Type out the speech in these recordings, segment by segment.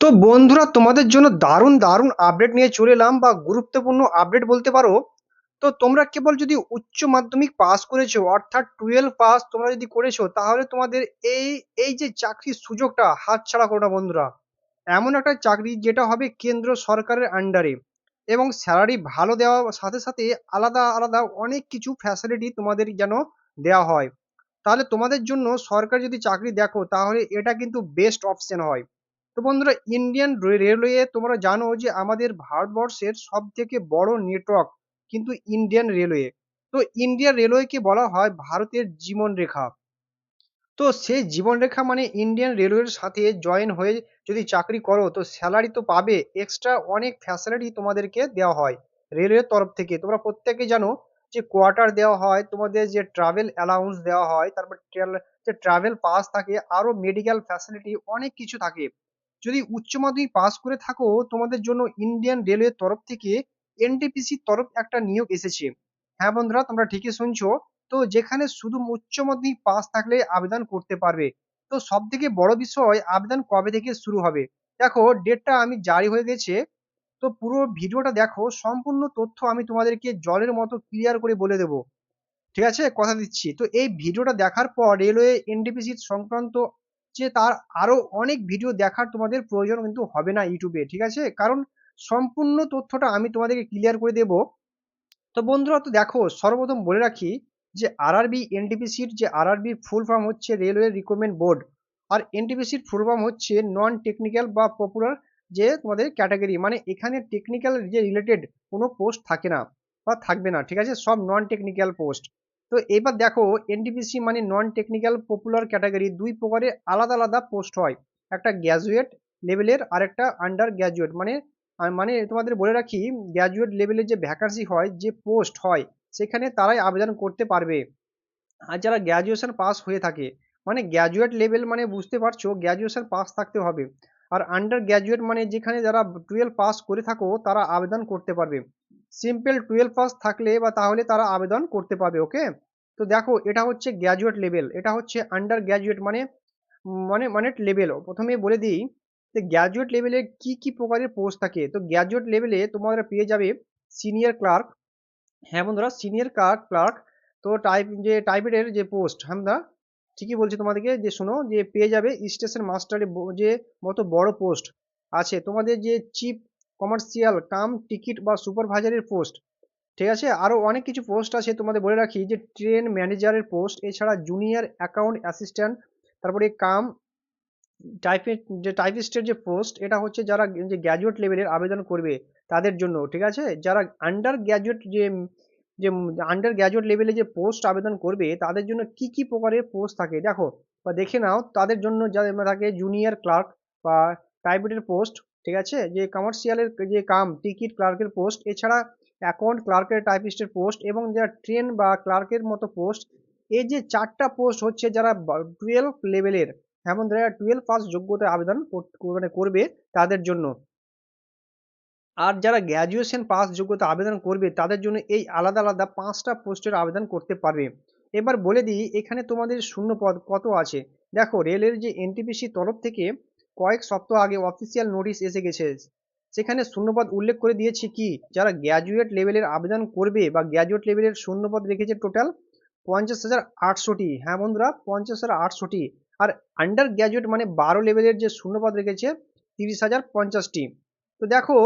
তো বন্ধুরা, তোমাদের জন্য দারুণ দারুণ আপডেট নিয়ে চলে এলাম বা গুরুত্বপূর্ণ আপডেট বলতে পারো। তো তোমরা কেবল যদি উচ্চ মাধ্যমিক পাস করেছ, অর্থাৎ টুয়েলভ পাস তোমরা যদি করেছ, তাহলে তোমাদের এই এই যে চাকরির সুযোগটা হাতছাড়া করো না বন্ধুরা। এমন একটা চাকরি যেটা হবে কেন্দ্র সরকারের আন্ডারে এবং স্যালারি ভালো দেওয়ার সাথে সাথে আলাদা আলাদা অনেক কিছু ফ্যাসিলিটি তোমাদের যেন দেওয়া হয়। তাহলে তোমাদের জন্য সরকার যদি চাকরি দেখো, তাহলে এটা কিন্তু বেস্ট অপশন হয়। তো বন্ধুরা ইন্ডিয়ান রেলওয়ে তোমরা জানো যে আমাদের ভারতবর্ষের সব থেকে বড় নেটওয়ার্ক কিন্তু ইন্ডিয়ান রেলওয়ে তো ইন্ডিয়ান রেলওয়েকে বলা হয় ভারতের জীবন রেখা। তো সেই জীবনরেখা মানে ইন্ডিয়ান রেলওয়ের সাথে জয়েন হয়ে যদি চাকরি করো, তো স্যালারি তো পাবে এক্সট্রা অনেক ফ্যাসিলিটি তোমাদেরকে দেওয়া হয় রেলওয়ের তরফ থেকে। তোমরা প্রত্যেকে জানো যে কোয়ার্টার দেওয়া হয়, তোমাদের যে ট্রাভেল অ্যালাউন্স দেওয়া হয়, তারপর যে ট্রাভেল পাস থাকে, আরও মেডিকেল ফ্যাসিলিটি অনেক কিছু থাকে। যদি উচ্চ মাধ্যমিক পাস করে থাকো, তোমাদের জন্য ইন্ডিয়ান রেলওয়ের তরফ থেকে এনটিপিসির তরফ একটা নিয়োগ এসেছে। হ্যাঁ বন্ধুরা, তোমরা ঠিকই শুনছো। তো যেখানে শুধু উচ্চ মাধ্যমিক পাস থাকলে আবেদন করতে পারবে। তো সব থেকে বড় বিষয়, আবেদন কবে থেকে শুরু হবে? দেখো ডেটটা আমি জারি হয়ে গেছে। তো পুরো ভিডিওটা দেখো, সম্পূর্ণ তথ্য আমি তোমাদেরকে জলের মতো ক্লিয়ার করে বলে দেবো। ঠিক আছে? কথা দিচ্ছি। তো এই ভিডিওটা দেখার পর রেলওয়ে এনটিপিসি সংক্রান্ত যে তার আরও অনেক ভিডিও দেখার তোমাদের প্রয়োজন কিন্তু হবে না ইউটিউবে, ঠিক আছে? কারণ সম্পূর্ণ তথ্যটা আমি তোমাদেরকে ক্লিয়ার করে দেব। তো বন্ধুরা, তো দেখো, সর্বপ্রথম বলে রাখি যে আরআরবি এনটিপিসির যে আরআরবি ফুল ফর্ম হচ্ছে রেলওয়ে রিক্রুটমেন্ট বোর্ড আর এনটিপিসির ফুল ফর্ম হচ্ছে নন টেকনিক্যাল বা পপুলার যে তোমাদের ক্যাটাগরি মানে এখানে টেকনিক্যাল যে রিলেটেড কোনো পোস্ট থাকে না বা থাকবে না, ঠিক আছে? সব নন টেকনিক্যাল পোস্ট তো এবার দেখো এনটিপিসি মানে নন টেকনিক্যাল পপুলার ক্যাটাগরি দুই প্রকারের আলাদা আলাদা পোস্ট হয়। একটা গ্র্যাজুয়েট লেভেলের আর একটা আন্ডার গ্র্যাজুয়েট মানে মানে তোমাদের বলে রাখি গ্র্যাজুয়েট লেভেলের যে ভ্যাকান্সি হয়, যে পোস্ট হয়, সেখানে তারাই আবেদন করতে পারবে। আর যারা গ্র্যাজুয়েশন পাস হয়ে থাকে মানে গ্র্যাজুয়েট লেভেল মানে বুঝতে পারছ গ্র্যাজুয়েশন পাস থাকতে হবে। আর আন্ডার গ্র্যাজুয়েট মানে যেখানে যারা টুয়েলভ পাস করে থাকো, তারা আবেদন করতে পারবে। সিম্পল টুয়েলভ পাস থাকলে বা তাহলে তারা আবেদন করতে পারবে ওকে তো দেখো, এটা হচ্ছে গ্র্যাজুয়েট লেভেল এটা হচ্ছে আন্ডার গ্র্যাজুয়েট মানে মানে মানে লেভেল প্রথমে বলে দিই যে গ্র্যাজুয়েট লেভেলে কি কি প্রকারের পোস্ট থাকে। তো গ্র্যাজুয়েট লেভেলে তোমরা পেয়ে যাবে সিনিয়র ক্লার্ক হ্যাঁ বন্ধুরা সিনিয়র ক্লার্ক ক্লার্ক তো টাইপ যে টাইপের যে পোস্ট হ্যাঁ ঠিকই বলছি তোমাদেরকে, যে শোনো, যে পেয়ে যাবে স্টেশন মাস্টারের যে মতো বড় পোস্ট আছে। তোমাদের যে চিফ কমার্শিয়াল কাম, টিকিট বা সুপারভাইজারের পোস্ট। ঠিক আছে? আরও অনেক কিছু পোস্ট আছে, তোমাদের বলে রাখি। যে ট্রেন ম্যানেজারের পোস্ট, এছাড়া জুনিয়র অ্যাকাউন্ট অ্যাসিস্ট্যান্ট, তারপরে কাম টাইপের যে টাইপিস্টের যে পোস্ট, এটা হচ্ছে যারা যে গ্র্যাজুয়েট লেভেলের আবেদন করবে তাদের জন্য। ঠিক আছে? যারা আন্ডার গ্র্যাজুয়েট যে যে আন্ডার গ্র্যাজুয়েট লেভেলে যে পোস্ট আবেদন করবে, তাদের জন্য কি কি প্রকারের পোস্ট থাকে? দেখো, বা দেখে নাও, তাদের জন্য যাদের থাকে, জুনিয়র ক্লার্ক বা টাইপিটের পোস্ট ঠিক আছে? যে কমার্শিয়ালের যে কাম টিকিট ক্লার্কের পোস্ট এছাড়া অ্যাকাউন্ট ক্লার্কের টাইপিস্টের পোস্ট এবং যারা ট্রেন বা ক্লার্কের মতো পোস্ট এই যে চারটা পোস্ট হচ্ছে যারা টুয়েলভ লেভেলের এমন যারা টুয়েলভ পাস যোগ্যতা আবেদন মানে করবে তাদের জন্য। আর যারা গ্র্যাজুয়েশন পাস যোগ্যতা আবেদন করবে তাদের জন্য এই আলাদা আলাদা পাঁচটা পোস্টের আবেদন করতে পারবে। এবার বলে দিই, এখানে তোমাদের শূন্য পদ কত আছে? দেখো রেলের যে এনটিপিসি তরফ থেকে কয়েক সপ্তাহ আগে অফিসিয়াল নোটিশ এসে গেছে। সেখানে শূন্যপদ উল্লেখ করে দিয়েছি কি? যারা গ্র্যাজুয়েট লেভেলের আবেদন করবে বা গ্র্যাজুয়েট লেভেলের শূন্যপদ রেখেছে টোটাল পঞ্চাশ হাজার আটশোটি। হ্যাঁ বন্ধুরা, পঞ্চাশ হাজার আটশোটি। আর আন্ডার গ্র্যাজুয়েট মানে বারো লেভেলের যে শূন্যপদ রেখেছে, তিরিশ হাজার পঞ্চাশটি। তো দেখো,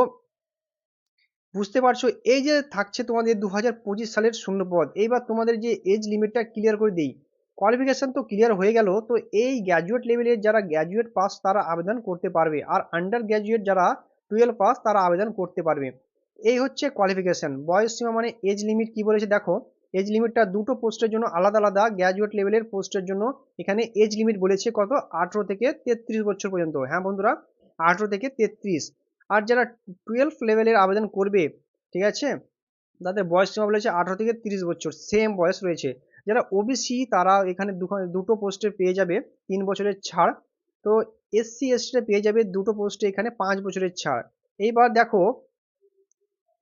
বুঝতে পারছ, এই যে থাকছে তোমাদের দু হাজার পঁচিশ সালের শূন্যপদ। এইবার তোমাদের যে এজ লিমিটটা ক্লিয়ার করে দিই। কোয়ালিফিকেশন তো ক্লিয়ার হয়ে গেল, তো এই গ্র্যাজুয়েট লেভেলের যারা গ্র্যাজুয়েট পাস তারা আবেদন করতে পারবে আর আন্ডার গ্র্যাজুয়েট যারা টুয়েলভ পাস তারা আবেদন করতে পারবে। এই হচ্ছে কোয়ালিফিকেশন বয়স সীমা মানে এজ লিমিট কি বলেছে দেখো? এজ লিমিটটা দুটো পোস্টের জন্য আলাদা আলাদা। গ্র্যাজুয়েট লেভেলের পোস্টের জন্য এখানে এজ লিমিট বলেছে কত? আঠেরো থেকে তেত্রিশ বছর পর্যন্ত। হ্যাঁ বন্ধুরা, আঠেরো থেকে তেত্রিশ। আর যারা টুয়েলভ লেভেলের আবেদন করবে, ঠিক আছে? তাদের বয়স সীমা বলেছে আঠারো থেকে তিরিশ বছর। সেম বয়স রয়েছে। যারা ওবিসি তারা এখানে দুটো পোস্টে পেয়ে যাবে তিন বছরের ছাড়। তো এসসি এসটিটা পেয়ে যাবে দুটো পোস্টে এখানে পাঁচ বছরের ছাড়। এইবার দেখো,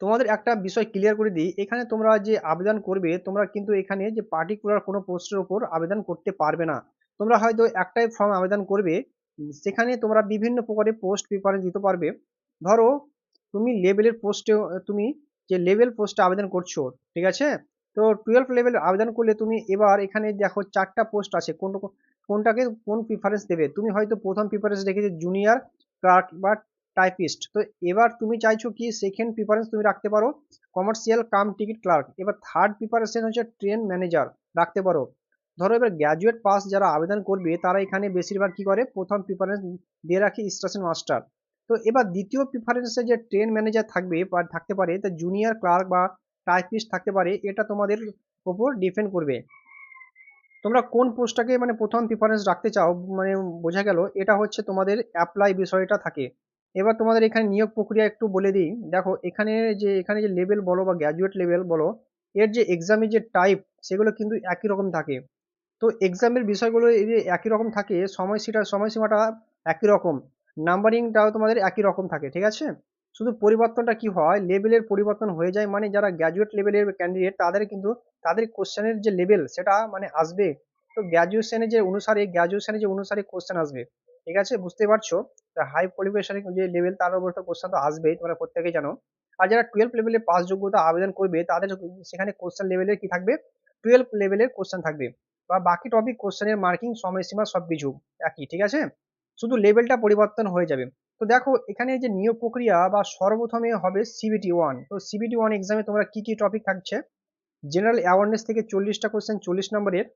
তোমাদের একটা বিষয় ক্লিয়ার করে দিই। এখানে তোমরা যে আবেদন করবে, তোমরা কিন্তু এখানে যে পার্টিকুলার কোনো পোস্টের ওপর আবেদন করতে পারবে না। তোমরা হয়তো একটাই ফর্ম আবেদন করবে, সেখানে তোমরা বিভিন্ন প্রকারের পোস্ট প্রিফারেন্স দিতে পারবে। ধরো, তুমি লেভেলের পোস্টে তুমি যে লেভেল পোস্টে আবেদন করছ, ঠিক আছে? তো টুয়েলভ লেভেল আবেদন করলে তুমি এবার এখানে দেখো চারটা পোস্ট আছে। কোন কোনটাকে কোন প্রিফারেন্স দেবে? তুমি হয়তো প্রথম প্রিফারেন্স রেখেছো জুনিয়র ক্লার্ক বা টাইপিস্ট তো এবার তুমি চাইছো কি সেকেন্ড প্রিফারেন্স তুমি রাখতে পারো কমার্শিয়াল কাম টিকিট ক্লার্ক এবার থার্ড প্রিপারেশন হচ্ছে ট্রেন ম্যানেজার রাখতে পারো। ধরো এবার গ্র্যাজুয়েট পাস যারা আবেদন করবে, তারা এখানে বেশিরভাগ কি করে? প্রথম প্রিফারেন্স দিয়ে রাখে স্টেশন মাস্টার তো এবার দ্বিতীয় প্রিফারেন্সে যে ট্রেন ম্যানেজার থাকবে বা থাকতে পারে, তা জুনিয়র ক্লার্ক বা টাইপিস্ট থাকতে পারে, এটা তোমাদের ওপর ডিপেন্ড করবে। তোমরা কোন পোস্টটাকে মানে প্রথম প্রিফারেন্স রাখতে চাও মানে বোঝা গেল, এটা হচ্ছে তোমাদের অ্যাপ্লাই বিষয়টা থাকে। এবার তোমাদের এখানে নিয়োগ প্রক্রিয়া একটু বলে দিই। দেখো, এখানে যে এখানে যে লেভেল বলো বা গ্র্যাজুয়েট লেভেল বলো, এর যে এক্সামের যে টাইপ সেগুলো কিন্তু একই রকম থাকে। তো এক্সামের বিষয়গুলো যে একই রকম থাকে, সময়সীটা, সময়সীমাটা একই রকম নাম্বারিংটাও তোমাদের একই রকম থাকে, ঠিক আছে? শুধু পরিবর্তনটা কি হয়? লেভেলের পরিবর্তন হয়ে যায় মানে যারা গ্র্যাজুয়েট লেভেলের ক্যান্ডিডেট তাদের কিন্তু, তাদের কোশ্চেনের যে লেভেল সেটা মানে আসবে। তো গ্র্যাজুয়েশনের যে অনুসারে গ্র্যাজুয়েশনের যে অনুসারে কোশ্চেন আসবে। ঠিক আছে? বুঝতে পারছ? হাই কোয়ালিফিকেশনের যে লেভেল তার উপর তো কোশ্চেন তো আসবেই, তোমরা প্রত্যেকেই জানো। আর যারা টুয়েলভ লেভেলে পাস যোগ্যতা আবেদন করবে, তাদের সেখানে কোশ্চেন লেভেলের কি থাকবে? টুয়েলভ লেভেলের কোশ্চেন থাকবে। বা বাকি টপিক কোশ্চেনের মার্কিং সময়সীমা সব কিছু একই, ঠিক আছে? শুধু লেভেলটা পরিবর্তন হয়ে যাবে। তো দেখো, এখানে যে নিয়োগ প্রক্রিয়া বা সর্বপ্রথমে হবে সিবিটি ওয়ান তো সিবিটি ওয়ান এক্সামে তোমরা কি কি টপিক থাকছে? জেনারেল অ্যাওয়ারনেস থেকে চল্লিশটা কোশ্চেন চল্লিশ নম্বরের,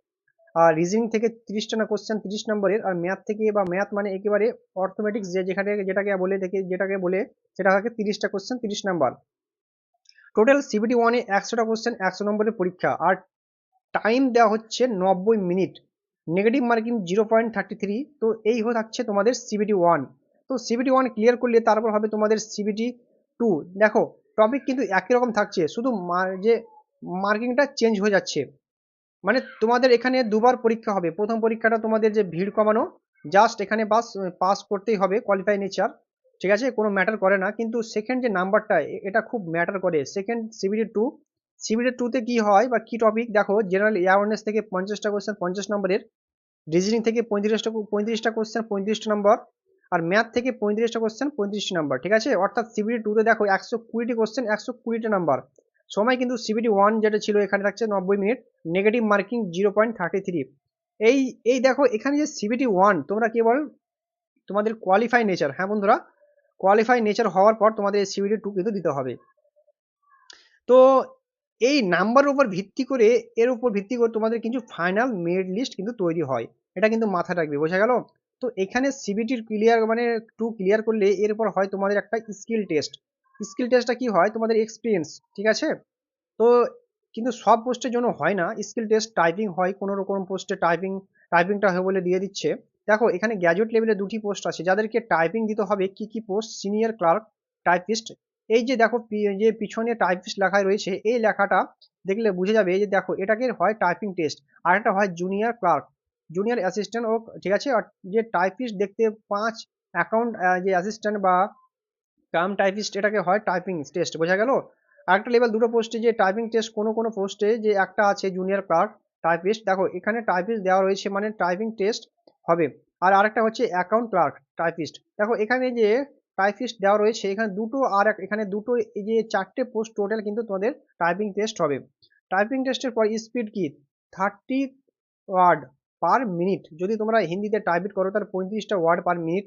আর রিজনিং থেকে তিরিশটা না কোশ্চেন তিরিশ নম্বরের, আর ম্যাথ থেকে বা ম্যাথ মানে একেবারে অর্থোমেটিক্স যে যেখানে যেটাকে বলে থেকে যেটাকে বলে সেটা থাকে তিরিশটা কোশ্চেন তিরিশ নম্বর। টোটাল সিবিটি ওয়ানে একশোটা কোশ্চেন একশো নম্বরের পরীক্ষা, আর টাইম দেওয়া হচ্ছে নব্বই minute. Negative marking zero point thirty three তো এই হয়ে থাকছে তোমাদের সিবিটি ওয়ান তো সিবিটি ওয়ান ক্লিয়ার করলে তারপর হবে তোমাদের সিবিটি টু দেখো টপিক কিন্তু একই রকম থাকছে, শুধু যে মার্কিংটা চেঞ্জ হয়ে যাচ্ছে। মানে তোমাদের এখানে দুবার পরীক্ষা হবে। প্রথম পরীক্ষাটা তোমাদের যে ভিড় কমানো জাস্ট এখানে বাস পাস করতেই হবে কোয়ালিফাই নেচার ঠিক আছে? কোনো ম্যাটার করে না। কিন্তু সেকেন্ড যে নাম্বারটা এটা খুব ম্যাটার করে। সেকেন্ড সিবিটি টু সিবিটি টুতে কি হয় বা কি টপিক দেখো জেনারেল অ্যাওয়ারনেস থেকে পঞ্চাশটা কোয়েশ্চেন পঞ্চাশ নম্বরের রিজনিং থেকে পঁয়ত্রিশটা পঁয়ত্রিশটা কোশ্চেন পঁয়ত্রিশটা নম্বর। আর ম্যাথ থেকে পঁয়ত্রিশটা কোশ্চেন পঁয়ত্রিশটা নাম্বার ঠিক আছে? অর্থাৎ সিবিটি টুতে দেখো একশো কুড়িটি কোশ্চেন একশো কুড়িটা নাম্বার সময় কিন্তু সিবিটি ওয়ান যেটা ছিল এখানে থাকছে নব্বই minute negative marking zero point thirty three এই এই দেখো এখানে যে সিবিটি ওয়ান তোমরা কেবল তোমাদের কোয়ালিফাই নেচার হ্যাঁ বন্ধুরা? কোয়ালিফাই নেচার হওয়ার পর তোমাদের এই সিবিটি টু কিন্তু দিতে হবে। তো এই নাম্বার উপর ভিত্তি করে, এর উপর ভিত্তি করে তোমাদের কিন্তু ফাইনাল মেরিট লিস্ট কিন্তু তৈরি হয়। এটা কিন্তু মাথায় রাখবে, বোঝা গেল? তো এখানে সিবিটির ক্লিয়ার মানে টু ক্লিয়ার করলে এরপর হয় তোমাদের একটা স্কিল টেস্ট স্কিল টেস্টটা কি হয়? তোমাদের এক্সপিরিয়েন্স ঠিক আছে? তো কিন্তু সব পোস্টের জন্য হয় না। স্কিল টেস্ট টাইপিং হয়, কোনো রকম পোস্টে টাইপিং টাইপিংটা হয় বলে দিয়ে দিচ্ছে। দেখো, এখানে গ্র্যাজুয়েট লেভেলে দুটি পোস্ট আছে। যাদেরকে টাইপিং দিতে হবে, কি কি পোস্ট সিনিয়র ক্লার্ক টাইপিস্ট এই যে দেখো যে পিছনে টাইপিস্ট লেখায় রয়েছে, এই লেখাটা দেখলে বুঝে যাবে যে দেখো, এটাকে হয় টাইপিং টেস্ট আর একটা হয় জুনিয়র ক্লার্ক জুনিয়র অ্যাসিস্ট্যান্ট ও ঠিক আছে? যে টাইপিস্ট দেখতে পাঁচ অ্যাকাউন্ট যে অ্যাসিস্ট্যান্ট বা কাম টাইপিস্ট এটাকে হয় টাইপিং টেস্ট বোঝা গেল? আরেকটা লেভেল দুটো পোস্টে যে টাইপিং টেস্ট কোনো কোনো পোস্টে যে একটা আছে জুনিয়র ক্লার্ক টাইপিস্ট দেখো, এখানে টাইপিস্ট দেওয়া রয়েছে মানে টাইপিং টেস্ট হবে। আর আরেকটা হচ্ছে অ্যাকাউন্ট ক্লার্ক টাইপিস্ট দেখো, এখানে যে টাইপিস্ট দেওয়া রয়েছে, এখানে দুটো আর এখানে দুটো এই যে চারটে পোস্ট টোটাল কিন্তু তোমাদের টাইপিং টেস্ট হবে। টাইপিং টেস্টের পর স্পিড কি? থার্টি ওয়ার্ড পার মিনিট যদি তোমরা হিন্দিতে টাইপ করো, তাহলে পঁয়ত্রিশটা ওয়ার্ড পার মিনিট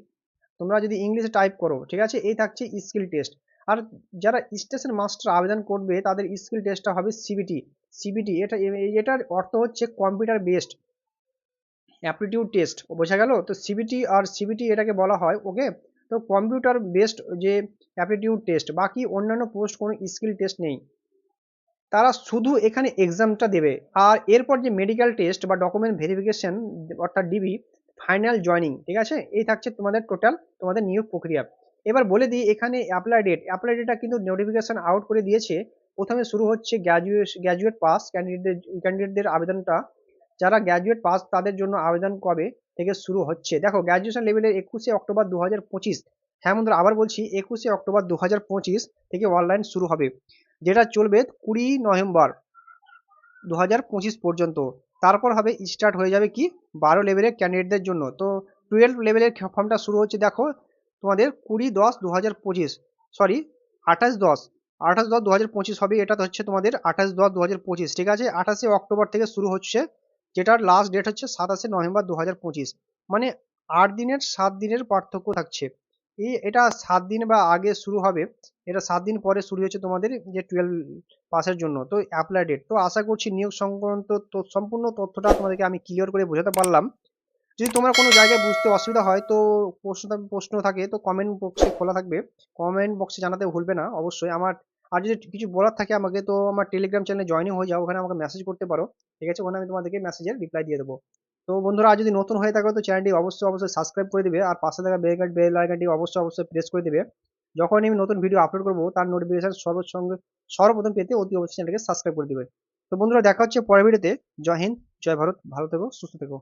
তোমরা যদি ইংলিশে টাইপ করো, ঠিক আছে? এই থাকছে স্কিল টেস্ট আর যারা স্টেশন মাস্টার আবেদন করবে, তাদের স্কিল টেস্টটা হবে সিবিটি সিবিটি এটা এটার অর্থ হচ্ছে কম্পিউটার বেসড অ্যাপটিটিউড টেস্ট বোঝা গেল? তো সিবিটি আর সিবিটি এটাকে বলা হয় ওকে তো কম্পিউটার বেসড যে অ্যাপটিটিউড টেস্ট বাকি অন্যান্য পোস্ট কোনো স্কিল টেস্ট নেই। তারা শুধু এখানে এক্সামটা দেবে। আর এরপর যে মেডিকেল টেস্ট বা ডকুমেন্ট ভেরিফিকেশন অর্থাৎ ডিবি ফাইনাল জয়নিং ঠিক আছে? এই থাকছে তোমাদের টোটাল তোমাদের নিয়োগ প্রক্রিয়া। এবার বলে দিই, এখানে অ্যাপ্লাই ডেট অ্যাপ্লাই ডেটটা কিন্তু নোটিফিকেশন আউট করে দিয়েছে। প্রথমে শুরু হচ্ছে গ্র্যাজুয়েট গ্র্যাজুয়েট পাস ক্যান্ডিডেটদের ক্যান্ডিডেটদের আবেদনটা। যারা গ্র্যাজুয়েট পাস তাদের জন্য আবেদন কবে থেকে শুরু হচ্ছে? দেখো গ্র্যাজুয়েশন লেভেলের একুশে অক্টোবর দু হাজার পঁচিশ। হ্যাঁ বন্ধুরা, আবার বলছি, একুশে অক্টোবর দু হাজার পঁচিশ থেকে অনলাইন শুরু হবে। যেটা চলবে কুড়ি নভেম্বর দু হাজার পঁচিশ পর্যন্ত। তারপর হবে স্টার্ট হয়ে যাবে কি বারো লেভেলের ক্যান্ডিডেটদের জন্য। তো টুয়েলভ লেভেলের ফর্মটা শুরু হচ্ছে দেখো, তোমাদের কুড়ি দশ দু হাজার পঁচিশ সরি আঠাশ দশ আঠাশ দশ দু হাজার পঁচিশ হবে এটা হচ্ছে তোমাদের আঠাশ দশ দু হাজার পঁচিশ, ঠিক আছে? আঠাশে অক্টোবর থেকে শুরু হচ্ছে, যেটার লাস্ট ডেট হচ্ছে সাতাশে নভেম্বর দু হাজার পঁচিশ মানে আট দিনের, সাত দিনের পার্থক্য থাকছে। এই এটা সাত দিন বা আগে শুরু হবে। এটা সাত দিন পরে শুরু হচ্ছে তোমাদের যে টুয়েলভ পাসের জন্য। তো অ্যাপ্লাই ডেট তো আশা করছি নিয়োগ সংক্রান্ত সম্পূর্ণ তথ্যটা তোমাদেরকে আমি ক্লিয়ার করে বোঝাতে পারলাম। যদি তোমার কোনো জায়গায় বুঝতে অসুবিধা হয়, তো প্রশ্ন প্রশ্ন থাকে, তো কমেন্ট বক্সে খোলা থাকবে। কমেন্ট বক্সে জানাতে ভুলবে না, অবশ্যই। আমার, আর যদি কিছু বলার থাকে আমাকে, তো আমার টেলিগ্রাম চ্যানেলে জয়েনিং হয়ে যাও। ওখানে আমাকে মেসেজ করতে পারো। ঠিক আছে? ওখানে আমি তোমাদেরকে মেসেজের রিপ্লাই দিয়ে দেবো। তো বন্ধুরা যদি নতুন হয়ে থাকো তো চ্যানেলটি অবশ্যই অবশ্যই সাবস্ক্রাইব করে দিবে আর পাশে থাকা বেল বেল আইকনটি অবশ্যই অবশ্যই প্রেস করে দিবে। যখন আমি নতুন ভিডিও আপলোড করব, তার নোটিফিকেশন সর্বসঙ্গে, সর্বপ্রথম পেতে অতি অবশ্যই চ্যানেলকে সাবস্ক্রাইব করে দিবে। তো বন্ধুরা, দেখা হচ্ছে পরের ভিডিওতে জয় হিন্দ, জয় ভারত, ভালো থেকো, সুস্থ থেকো।